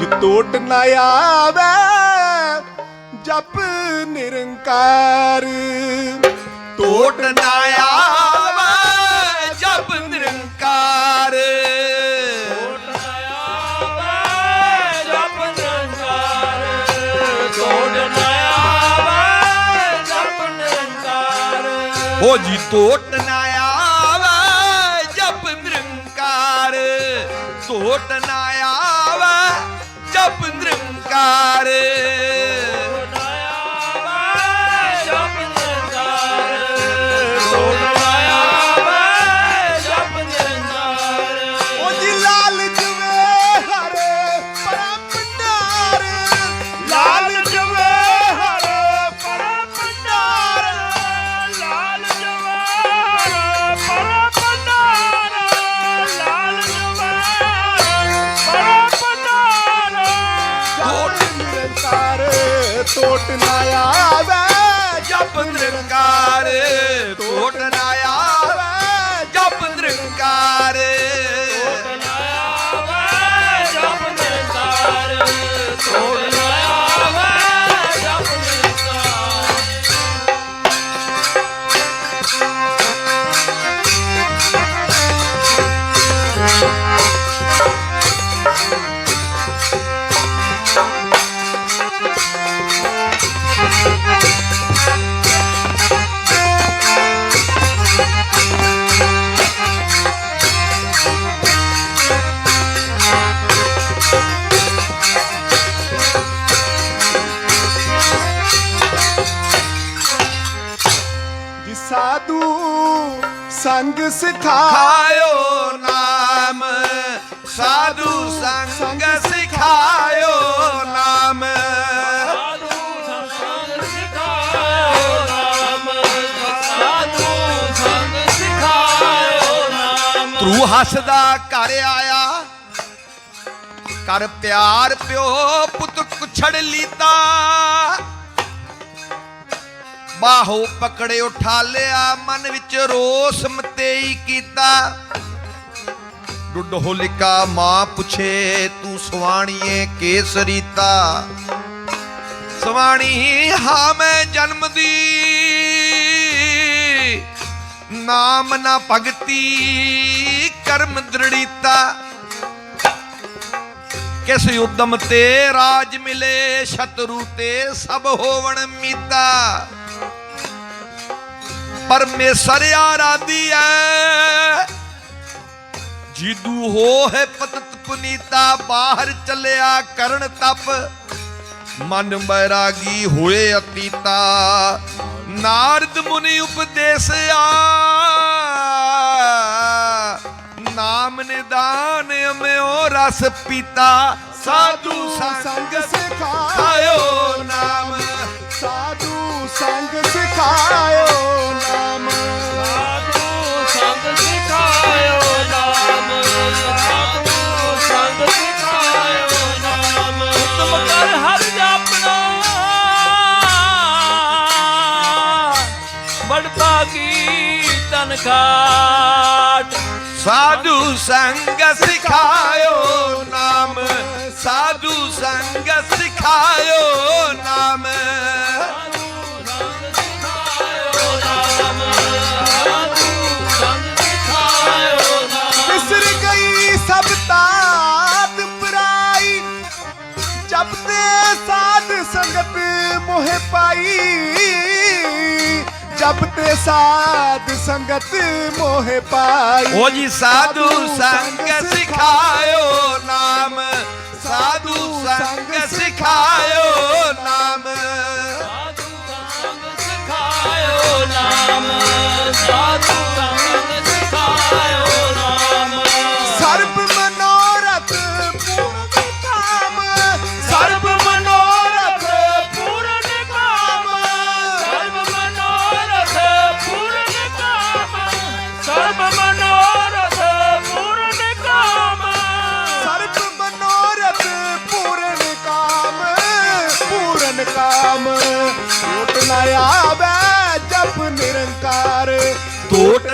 ਜਿ ਟੋਟ ਨਾ ਆਵੇ ਜਪ ਨਿਰੰਕਾਰ। ਟੋਟ ਨਾ ਆਵੇ ਜਪ ਨਿਰੰਕਾਰ। ਹੋ ਜੀ ਟੋਟ ਨਾ ਆਵੇ ਜਪ ਨਿਰੰਕਾਰ। ਟੋਟ ਨਾ ਆਵੇ ਜਪ ਟੋਟ ਨਾ ਆਵੇ ਜਪ ਨਿਰੰਕਾਰ ਸਾਧੂ ਸੰਗ ਸਿਖਾ ਖਾਇਓ ਨਾਮ। ਸਾਧੂ ਸੰਗ ਸਿਖਾਇਓ ਨਾਮ। ਤਰੂ ਹੱਸਦਾ ਘਰ ਆਇਆ। ਕਰ ਪਿਆਰ ਪਿਓ ਪੁੱਤ ਕੁਛੜ ਲੀਤਾ। ਬਾਹੋ ਪਕੜੇ ਉਠਾਲਿਆ, ਮਨ ਵਿੱਚ ਰੋਸ ਮਤੇਈ ਕੀਤਾ। ਡੁੱਡ ਮਾਂ ਪੁੱਛੇ, ਤੂੰ ਸਵਾਣੀਏ ਕੇਸਰੀਤਾ ਸਵਾਣੀ, ਹਾਂ ਮੈਂ ਜਨਮ ਦੀ। ਨਾਮ ਨਾ ਭਗਤੀ, ਕਰਮ ਦ੍ਰਿੜੀਤਾ। ਕਿਸ ਉਦਮ ਤੇ ਰਾਜ ਮਿਲੇ, ਸ਼ਤਰੂ ਤੇ ਸਭ ਹੋਵਣ ਮੀਤਾ। ਪਰਮੇਸ਼ਰ ਆਰਾਧੀ ਐ। ਜੀਦੂ ਹੋ ਹੈ ਪਤਤ ਪੁਨੀਤਾ, ਬਾਹਰ ਚੱਲਿਆ ਕਰਨ ਤਪ। ਮਨ ਬੈਰਾਗੀ ਹੋਏ ਅਤੀਤਾ। ਨਾਰਦ ਮੁਨੀ ਉਪਦੇਸਿਆ ਨਾਮ ਨਿਦਾਨ ਅਮਿਓ ਰਸ ਪੀਤਾ। ਸਾਧੂ ਸੰਗ ਸੰਗ ਨਾਮ। ਸਾਧੂ ਸੰਗ ਸਿਖਾਇਓ ਤਨ ਸਾਧੂ ਸੰਗ ਸਿਖਾਇਓ ਨਾਮ ਸਾਧੂ ਸੰਗ ਸਿਖਾਇਓ ਨਾਮ ਗਈ ਸਭ ਤਾਤ ਪਰਾਈ ਜਬ ਸਾਧ ਸੰਗਤ ਮੋਹ ਪਾਈ ਜਬ ਤੇ ਸਾਧ ਸੰਗਤ ਮੋਹ ਪਾਈ। ਉਹ ਜੀ ਸਾਧੂ ਸੰਗ ਸਿਖਾਇਓ।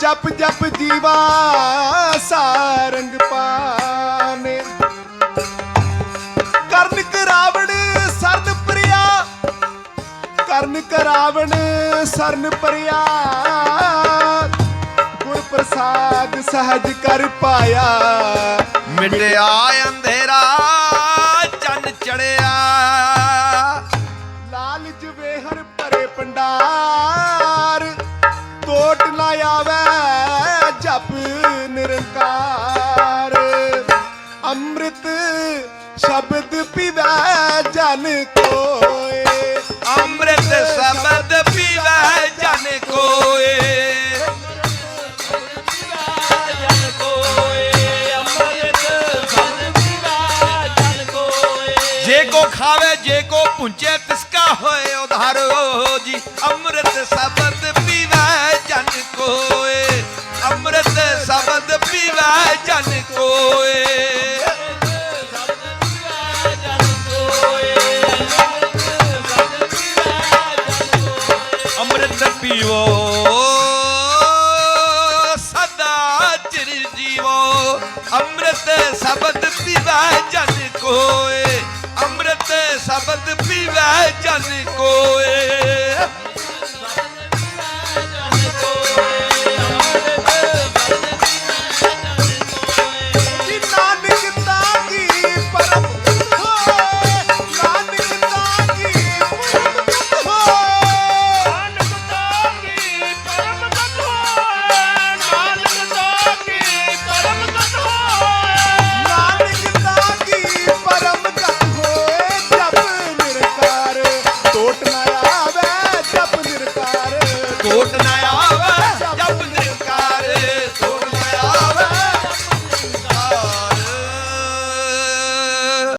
ਜਪ ਜਪ ਜੀਵਾ ਸਾਰੰਗ ਪਾਨੇ। ਕਰਨ ਕਰਾਵਣ ਸਰਨ ਪ੍ਰਿਆ। ਕਰਨ ਕਰਾਵਣ ਸਰਨ ਪ੍ਰਿਆ। ਗੁਰ ਪ੍ਰਸਾਦ ਸਹਜ ਕਰ ਪਾਇਆ। ਮਿਟਿਆ ਅੰਧੇਰਾ। ਜਨ ਕੋਏ। ਅੰਮ੍ਰਿਤ ਸ਼ਬਦ ਪੀਵੈ ਜਨ ਕੋਏ। ਜੇ ਕੋ ਖਾਵੇ, ਜੇ ਕੋ ਪੁੰਚੇ, ਤਿਸਕਾ ਹੋਏ ਉਧਾਰੋ ਜੀ। ਅੰਮ੍ਰਿਤ ਸ਼ਬਦ ਅੰਮ੍ਰਿਤ ਪੀਵੋ ਸਦਾ ਚਿਰ ਜੀਵੋ। ਅੰਮ੍ਰਿਤ ਸ਼ਬਦ ਪੀਵੈ ਜਨ ਕੋਏ, ਅੰਮ੍ਰਿਤ ਸ਼ਬਦ ਪੀਵੈ ਜਨ ਕੋਏ।